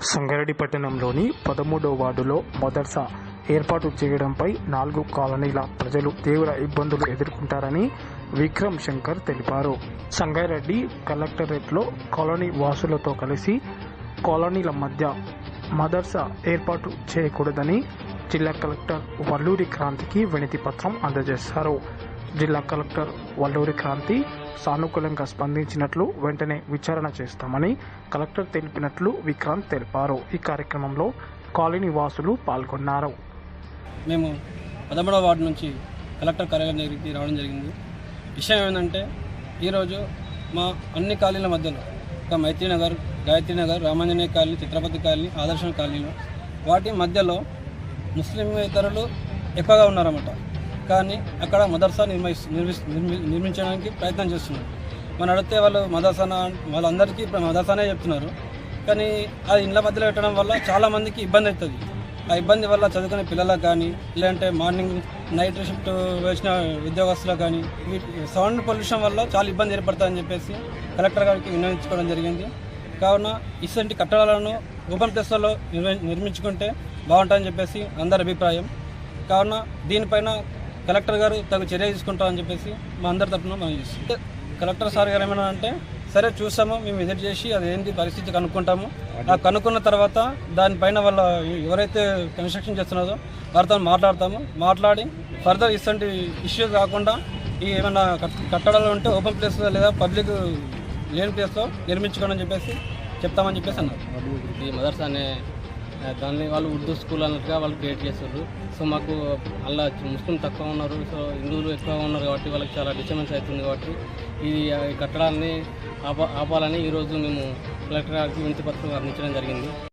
సంగారెడ్డి పట్టణంలోని పదమూడవ వార్డులో మదర్సా ఏర్పాటు చేయడంపై నాలుగు కాలనీల ప్రజలు తీవ్ర ఇబ్బందులు ఎదుర్కొంటారని విక్రమ్ శంకర్ తెలిపారు. సంగారెడ్డి కలెక్టరేట్లో కాలనీ వాసులతో కలిసి కాలనీల మధ్య మదర్సా ఏర్పాటు చేయకూడదని జిల్లా కలెక్టర్ వల్లూరి క్రాంతికి వినతి పత్రం అందజేశారు. జిల్లా కలెక్టర్ వల్లూరి క్రాంతి సానుకూలంగా స్పందించినట్లు వెంటనే విచారణ చేస్తామని కలెక్టర్ తెలిపినట్లు విక్రాంత్ తెలిపారు. ఈ కార్యక్రమంలో కాలనీ వాసులు పాల్గొన్నారు. మేము పదమూడవ వార్డు నుంచి కలెక్టర్ కార్యాలయం దగ్గరికి రావడం జరిగింది. విషయం ఏంటంటే ఈరోజు మా అన్ని కాలనీల మధ్యలో ఒక మైత్రి నగర్ గాయత్రి నగర్ రామాంజనేయ కాలనీ చిత్రపతి కాలనీ ఆదర్శ కాలనీలో వాటి మధ్యలో ముస్లిం ఇతరులు ఎక్కువగా ఉన్నారన్నమాట. కానీ అక్కడ మదర్సా నిర్మిస్ నిర్మి- నిర్మించడానికి ప్రయత్నం చేస్తున్నారు. మనం అడిగితే వాళ్ళు మదర్సానా వాళ్ళందరికీ ఇప్పుడు మదర్సానే చెప్తున్నారు. కానీ అది ఇండ్ల మధ్యలో పెట్టడం వల్ల చాలామందికి ఇబ్బంది అవుతుంది ఆ ఇబ్బంది వల్ల చదువుకునే పిల్లలకు కానీ లేదంటే మార్నింగ్ నైట్ షిఫ్ట్ వేసిన ఉద్యోగస్తులకు కానీ సౌండ్ పొల్యూషన్ వల్ల చాలా ఇబ్బంది ఏర్పడుతుందని చెప్పేసి కలెక్టర్ గారికి వినియోగించుకోవడం జరిగింది. కావున ఇటువంటి కట్టడాలను ఓపెన్ ప్లేస్లలో నిర్మించుకుంటే బాగుంటుందని చెప్పేసి అందరి అభిప్రాయం. కావున దీనిపైన కలెక్టర్ గారు తగు చర్య తీసుకుంటామని చెప్పేసి మా అందరి తరఫున మనం చేస్తాం. కలెక్టర్ సార్ గారు ఏమైనా అంటే సరే చూసాము మేము విజిట్ చేసి అది ఏంటి పరిస్థితి కనుక్కుంటాము. ఆ కనుక్కున్న తర్వాత దానిపైన వాళ్ళ ఎవరైతే కన్స్ట్రక్షన్ చేస్తున్నారో వారితో మాట్లాడతాము. మాట్లాడి ఫర్దర్ ఇటువంటి ఇష్యూస్ కాకుండా ఈ ఏమైనా కట్టడాలు ఉంటే ఓపెన్ ప్లేస్ లేదా పబ్లిక్ లేని ప్లేస్లో నిర్మించుకోండి అని చెప్పేసి చెప్తామని చెప్పేసి అన్నారు. ఈ మదర్స్ అనే దాన్ని వాళ్ళు ఉర్దూ స్కూల్ అన్నట్టుగా వాళ్ళు క్రియేట్ చేస్తారు సో మాకు అలా ముస్లిం తక్కువ ఉన్నారు. సో హిందువులు ఎక్కువ ఉన్నారు కాబట్టి వాళ్ళకి చాలా డిస్టర్బెన్స్ అవుతుంది కాబట్టి ఇది ఈ కట్టడాన్ని ఆప ఆపాలని ఈరోజు మేము కలెక్టర్ గారికి వినతి పత్రం అందించడం జరిగింది.